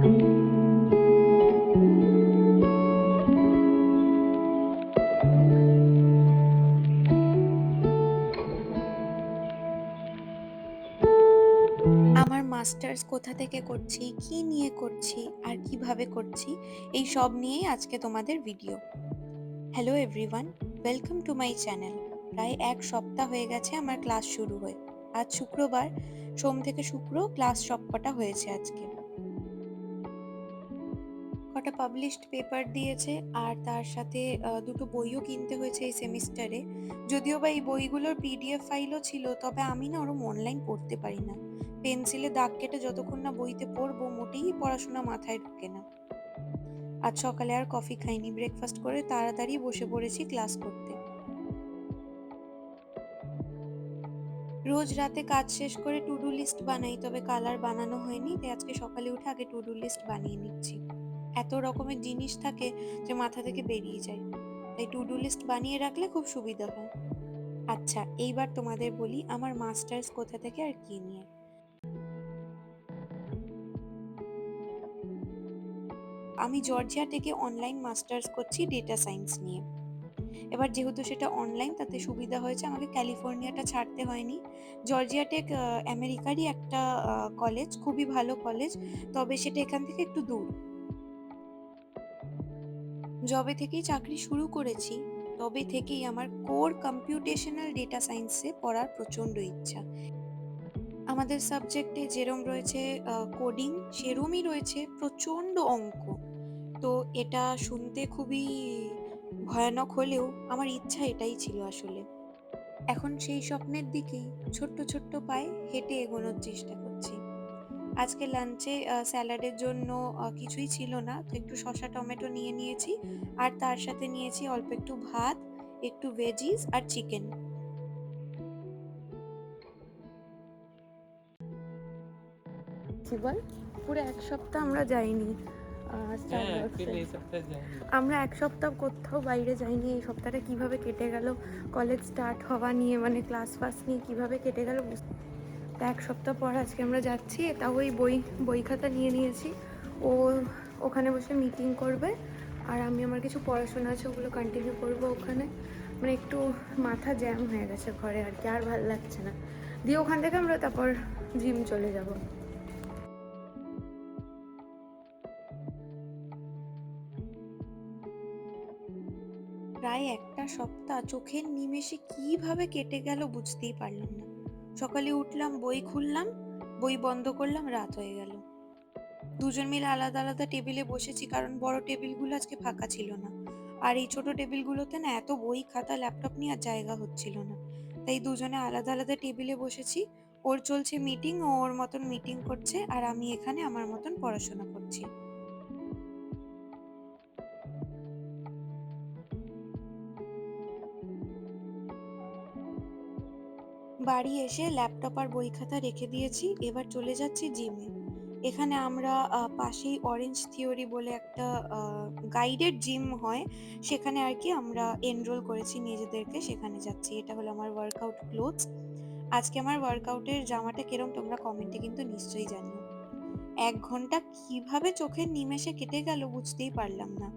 আমার মাস্টার্স কোথা থেকে করছি, কি নিয়ে করছি আর কীভাবে করছি এই সব নিয়েই আজকে তোমাদের video. Hello everyone, welcome to my channel. প্রায় এক সপ্তাহ হয়ে গেছে আমার ক্লাস শুরু হয়ে। আজ শুক্রবার, সোম থেকে শুক্র ক্লাস সবকটা হয়েছে আজকে। কটা পাবলিশড পেপার দিয়েছে আর তার সাথে দুটো বইও কিনতে হয়েছে এই সেমিস্টারে। যদিও বা এই বইগুলোর পিডিএফ ফাইলও ছিল, তবে আমি না ওরম অনলাইন পড়তে পারি না। পেন্সিলে দাগ কেটে যতক্ষণ না বইতে পড়ব, মোটেই পড়াশোনা মাথায় ঢোকে না। আজ সকালে আর কফি খাইনি। ব্রেকফাস্ট করে তাড়াতাড়ি বসে পড়েছি ক্লাস করতে। রোজ রাতে কাজ শেষ করে টু ডু লিস্ট বানাই, তবে কালার বানানো হয়নি, তাই আজকে সকালে উঠে আগে টু ডু লিস্ট বানিয়ে নিচ্ছি। এত রকমের জিনিস থাকে যে মাথা থেকে বেরিয়ে যায়। তাই টু ডু লিস্ট বানিয়ে রাখলে খুব সুবিধা হয়। আচ্ছা এইবার তোমাদের বলি আমার মাস্টার্স কোথা থেকে আর কি নিয়ে। আমি জর্জিয়া থেকে অনলাইন মাস্টার্স করছি ডেটা সায়েন্স নিয়ে। এবার যেহেতু সেটা অনলাইন তাতে সুবিধা হয়েছে আমাকে ক্যালিফোর্নিয়াটা ছাড়তে হয়নি। জর্জিয়া টেক আমেরিকারই একটা কলেজ, খুবই ভালো কলেজ। তবে সেটা এখান থেকে একটু দূর। যবে থেকেই চাকরি শুরু করেছি, তবে থেকেই আমার কোর কম্পিউটেশনাল ডেটা সায়েন্সে পড়ার প্রচণ্ড ইচ্ছা। আমাদের সাবজেক্টে যেরম রয়েছে কোডিং সেরমই রয়েছে প্রচণ্ড অঙ্ক। তো এটা শুনতে খুবই ভয়ানক হলেও আমার ইচ্ছা এটাই ছিল আসলে। এখন সেই স্বপ্নের দিকেই ছোট্ট, ছোট্ট পায়ে হেঁটে এগোনোর চেষ্টা করছি। আজকে লাঞ্চে স্যালাডের জন্য কিছুই ছিল না। তো একটু শসা টমেটো নিয়ে নিয়েছি। আর তার সাথে নিয়েছি অল্প একটু ভাত, একটু ভেজিস আর চিকেন। কি বল? পুরো এক সপ্তাহ আমরা যাইনি। হ্যাঁ, যাইনি। আমরা এক সপ্তাহ কোথাও বাইরে যাইনি। এই সপ্তাহটা কীভাবে কেটে গেল, কলেজ স্টার্ট হওয়া নিয়ে মানে ক্লাস ফাস নিয়ে কীভাবে কেটে গেল বুঝ তা এক সপ্তাহ পর আজকে আমরা যাচ্ছি। তাও ওই বই বই খাতা নিয়ে নিয়েছি। ও ওখানে বসে মিটিং করবে। আর আমি আমার কিছু পড়াশোনা আছে, ওগুলো কন্টিনিউ করব ওখানে। মানে একটু মাথা জ্যাম হয়ে গেছে ঘরে আর কি, আর ভালো লাগছে না। দিয়ে ওখান থেকে আমরা তারপর জিম চলে যাব। প্রায় একটা সপ্তাহ চোখের নিমেষে কীভাবে কেটে গেল বুঝতেই পারলাম না। সকালে উঠলাম, বই খুললাম, বই বন্ধ করলাম, রাত হয়ে গেল। দুজন মিলে আলাদা, আলাদা টেবিলে বসেছি কারণ বড় টেবিলগুলো আজকে ফাঁকা ছিল না। আর এই ছোট টেবিলগুলোতে না এত বই, খাতা, ল্যাপটপ নিয়ে আর জায়গা হচ্ছিল না। তাই দুজনে আলাদা, আলাদা টেবিলে বসেছি। ওর চলছে মিটিং, ও ওর মতন মিটিং করছে আর আমি এখানে আমার মতন পড়াশোনা করছি। বাড়ি এসে ল্যাপটপ আর বই খাতা রেখে দিয়েছি। এবার চলে যাচ্ছি জিমে। এখানে আমরা পাশেই অরেঞ্জ থিওরি বলে একটা গাইডেড জিম হয়। সেখানে আর কি আমরা এনরোল করেছি নিজেদেরকে, সেখানে যাচ্ছি। এটা হলো আমার ওয়ার্কআউট ক্লোথস। আজকে আমার ওয়ার্কআউটের জামাটা কিরম তোমরা কমেন্টে কিন্তু নিশ্চয়ই জানিও। এক ঘণ্টা কীভাবে চোখের নিমেষে কেটে গেল বুঝতেই পারলাম না।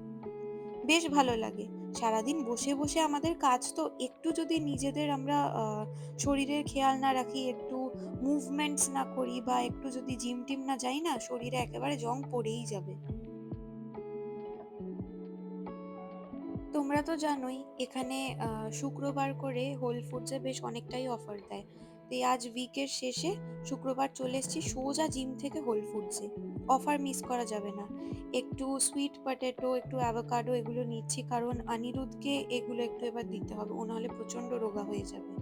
বেশ ভালো লাগে। সারাদিন বসে, বসে আমাদের কাজ তো একটু যদি নিজেদের আমরা শরীরের খেয়াল না রাখি, একটু মুভমেন্টস না করি বা একটু যদি জিম-টিম না যাই না শরীরে একেবারে জং পড়েই যাবে। তোমরা তো জানোই এখানে শুক্রবার করে হোল ফুডসে বেশ অনেকটাই অফার দেয়। তো আজ উইকের শেষে শুক্রবার চলে এসেছি সোজা জিম থেকে হোল ফুডসে। অফার মিস করা যাবে না। একটু সুইট পটেটো, একটু অ্যাভোকাডো এগুলো নিচ্ছি কারণ অনিরুদ্ধকে এগুলো একটু এবার দিতে হবে। ও নাহলে প্রচণ্ড রোগা হয়ে যাবে।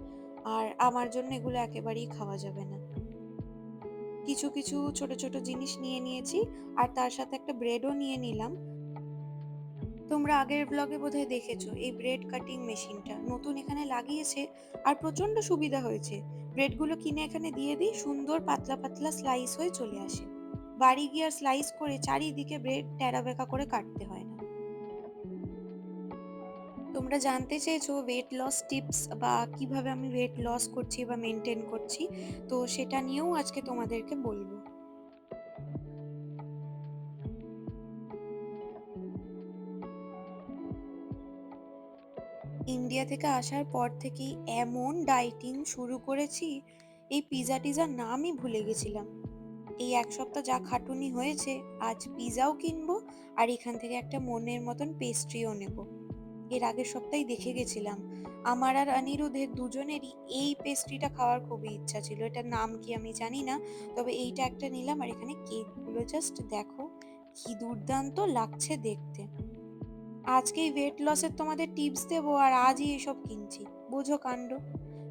আর আমার জন্য এগুলো একেবারেই খাওয়া যাবে না। কিছু, কিছু ছোট, ছোট জিনিস নিয়ে নিয়েছি আর তার সাথে একটা ব্রেডও নিয়ে নিলাম। তোমরা আগের ব্লগে বোধহয় দেখেছ এই ব্রেড কাটিং মেশিনটা। নতুন এখানে লাগিয়েছে আর প্রচণ্ড সুবিধা হয়েছে। ব্রেডগুলো কিনে এখানে দিয়ে দিই, সুন্দর পাতলা, পাতলা স্লাইস হয়ে চলে আসে। বাড়ি গিয়ে আর স্লাইস করে চারিদিকে ব্রেড ট্যাড়া বেকা করে কাটতে হয় না। তোমরা জানতে চেয়েছো ওয়েট লস টিপস বা কীভাবে আমি ওয়েট লস করছি বা মেনটেন করছি। তো সেটা নিয়েও আজকে তোমাদেরকে বলব। ইন্ডিয়া থেকে আসার পর থেকেই এমন ডাইটিং শুরু করেছি, এই পিৎজা টিজার নামই ভুলে গেছিলাম। এই এক সপ্তাহ যা খাটুনি হয়েছে, আজ পিৎজাও কিনবো আর এখান থেকে একটা মনের মতন পেস্ট্রিও নেব। এর আগের সপ্তাহে দেখে গেছিলাম, আমার আর অনিরুদ্ধের দুজনেরই এই পেস্ট্রিটা খাওয়ার খুবই ইচ্ছা ছিল। এটার নাম কি আমি জানি না, তবে এইটা একটা নিলাম আর এখানে কেকগুলো জাস্ট দেখো, কি দুর্দান্ত লাগছে দেখতে। আজকেই ওয়েট লসের তোমাদের টিপস দেবো আর আজই এসব কিনছি। বোঝো কাণ্ড।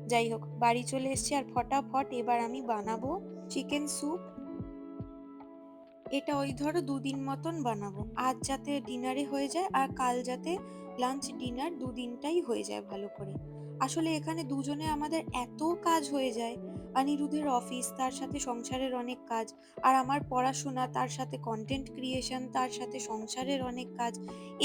যাই হোক, বাড়ি চলে এসছি আর ফটাফট এবার আমি বানাবো চিকেন স্যুপ এটা ওই ধরো দুদিন মতন বানাবো। আজ যাতে ডিনারে হয়ে যায় আর কাল যাতে লাঞ্চ ডিনার দুদিনটাই হয়ে যায় ভালো করে। আসলে এখানে দুজনে আমাদের এত কাজ হয়ে যায়। অনিরুদ্ধের অফিস তার সাথে সংসারের অনেক কাজ, আর আমার পড়াশোনা, তার সাথে কন্টেন্ট ক্রিয়েশন তার সাথে সংসারের অনেক কাজ,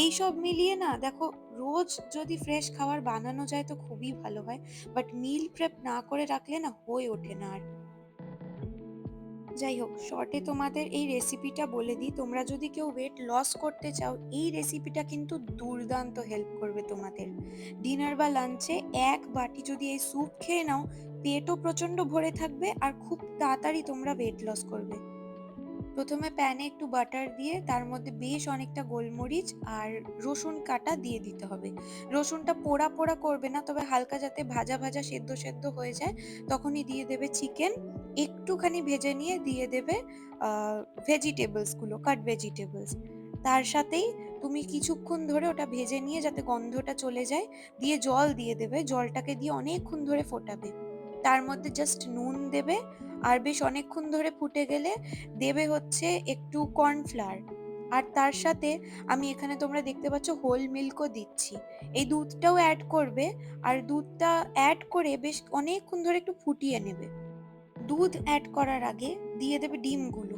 এই সব মিলিয়ে না, দেখো, রোজ যদি ফ্রেশ খাবার বানানো যায় তো খুবই ভালো হয় বাট মিল প্রেপ না করে রাখলে না হয়ে ওঠে না আর যাই হোক শর্টে তোমাদের এই রেসিপিটা বলে দিই। তোমরা যদি কেউ ওয়েট লস করতে চাও, এই রেসিপিটা কিন্তু দুর্দান্ত হেল্প করবে তোমাদের। ডিনার বা লাঞ্চে এক বাটি যদি এই স্যুপ খেয়ে নাও, পেটও প্রচণ্ড ভরে থাকবে আর খুব তাড়াতাড়ি তোমরা ওয়েট লস করবে। প্রথমে প্যানে একটু বাটার দিয়ে, তার মধ্যে বেশ অনেকটা গোলমরিচ আর রসুন কাটা দিয়ে দিতে হবে। রসুনটা পোড়া পোড়া করবে না, তবে হালকা যাতে ভাজা ভাজা সেদ্ধ সেদ্ধ হয়ে যায়, তখনই দিয়ে দেবে চিকেন একটুখানি ভেজে নিয়ে দিয়ে দেবে ভেজিটেবলসগুলো কাট ভেজিটেবলস তার সাথেই তুমি কিছুক্ষণ ধরে ওটা ভেজে নিয়ে যাতে গন্ধটা চলে যায়, দিয়ে জল দিয়ে দেবে। জলটাকে দিয়ে অনেকক্ষণ ধরে ফোটাবে। তার মধ্যে জাস্ট নুন দেবে। আর বেশ অনেকক্ষণ ধরে ফুটে গেলে দেবে হচ্ছে একটু কর্নফ্লাওয়ার আর তার সাথে আমি এখানে তোমরা দেখতে পাচ্ছ হোল মিল্কও দিচ্ছি। এই দুধটাও অ্যাড করবে। আর দুধটা অ্যাড করে বেশ অনেকক্ষণ ধরে একটু ফুটিয়ে নেবে। দুধ অ্যাড করার আগে দিয়ে দেবে ডিমগুলো।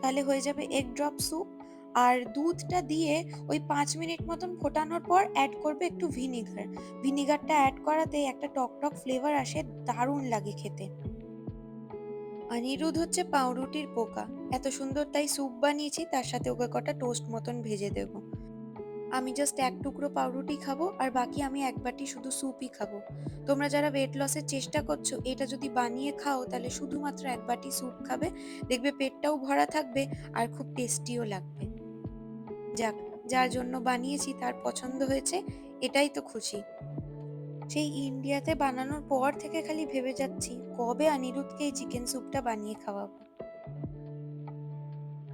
তাহলে হয়ে যাবে এগ ড্রপ স্যুপ আর দুধটা দিয়ে ওই পাঁচ মিনিট মতন ফোটানোর পর অ্যাড করবে একটু ভিনিগার ভিনিগারটা অ্যাড করাতে একটা টক টক ফ্লেভার আসে, দারুণ লাগে খেতে। অনিরুদ্ধ হচ্ছে পাউরুটির পোকা। এত সুন্দর তাই স্যুপ বানিয়েছি, তার সাথে ওকে কটা টোস্ট মতন ভেজে দেবো। আমি জাস্ট এক টুকরো পাউরুটি খাব আর বাকি আমি এক বাটি শুধু স্যুপই খাব। তোমরা যারা ওয়েট লসের চেষ্টা করছ, এটা যদি বানিয়ে খাও, তাহলে শুধুমাত্র এক বাটি স্যুপ খাবে। দেখবে পেটটাও ভরা থাকবে আর খুব টেস্টিও লাগবে। যাক, যার জন্য বানিয়েছি, তার পছন্দ হয়েছে, এটাই তো খুশি। সেই ইন্ডিয়াতে বানানোর পর থেকে খালি ভেবে যাচ্ছি, কবে অনিরুদ্ধকে এই চিকেন স্যুপটা বানিয়ে খাওয়াবো।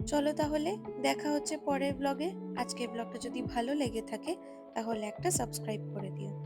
চলো তাহলে দেখা হচ্ছে পরের ব্লগে আজকের ব্লগটা যদি ভালো লেগে থাকে, তাহলে একটা সাবস্ক্রাইব করে দিও।